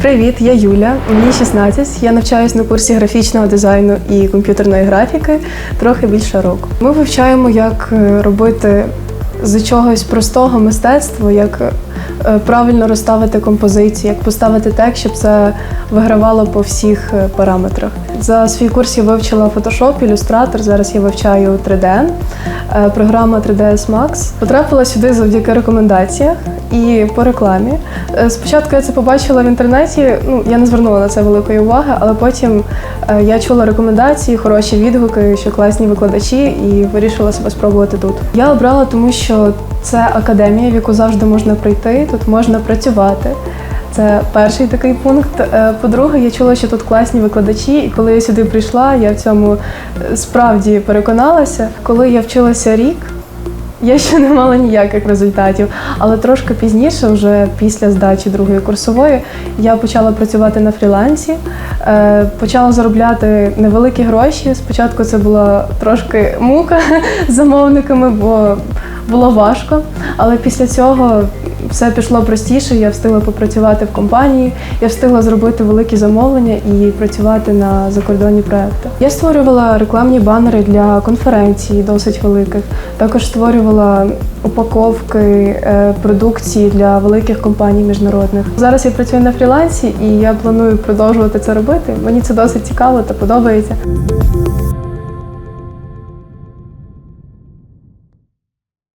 Привіт, я Юля. Мені 16. Я навчаюсь на курсі графічного дизайну і комп'ютерної графіки трохи більше року. Ми вивчаємо, як е, робити з чогось простого мистецтво, як е, правильно розставити композицію, як поставити так, щоб це вигравало по всіх е, параметрах. За свій курс я вивчила Photoshop, Illustrator, зараз я вивчаю 3D, е, програма 3ds Max. Потрапила сюди завдяки рекомендаціях і по рекламі. Е, Спочатку я це побачила в інтернеті, ну я не звернула на це великої уваги, але потім е, я чула рекомендації, хороші відгуки, що класні викладачі, і вирішила себе спробувати тут. Я обрала, тому що це академія, в яку завжди можна прийти, тут можна працювати. Це перший такий пункт. Е, По-друге, я чула, що тут класні викладачі, і коли я сюди прийшла, я в цьому е, справді переконалася. Коли я вчилася рік, я ще не мала ніяких результатів, але трошки пізніше, вже після здачі другої курсової, я почала працювати на фрілансі, е, почала заробляти невеликі гроші. Спочатку це була трошки мука з замовниками, бо було важко. Але після цього все пішло простіше. Я встигла попрацювати в компанії, я встигла зробити великі замовлення і працювати на закордонні проекти. Я створювала рекламні банери для конференцій, досить великих. Також створювала упаковки е, продукції для великих компаній міжнародних. Зараз я працюю на фрілансі і я планую продовжувати це робити. Мені це досить цікаво та подобається.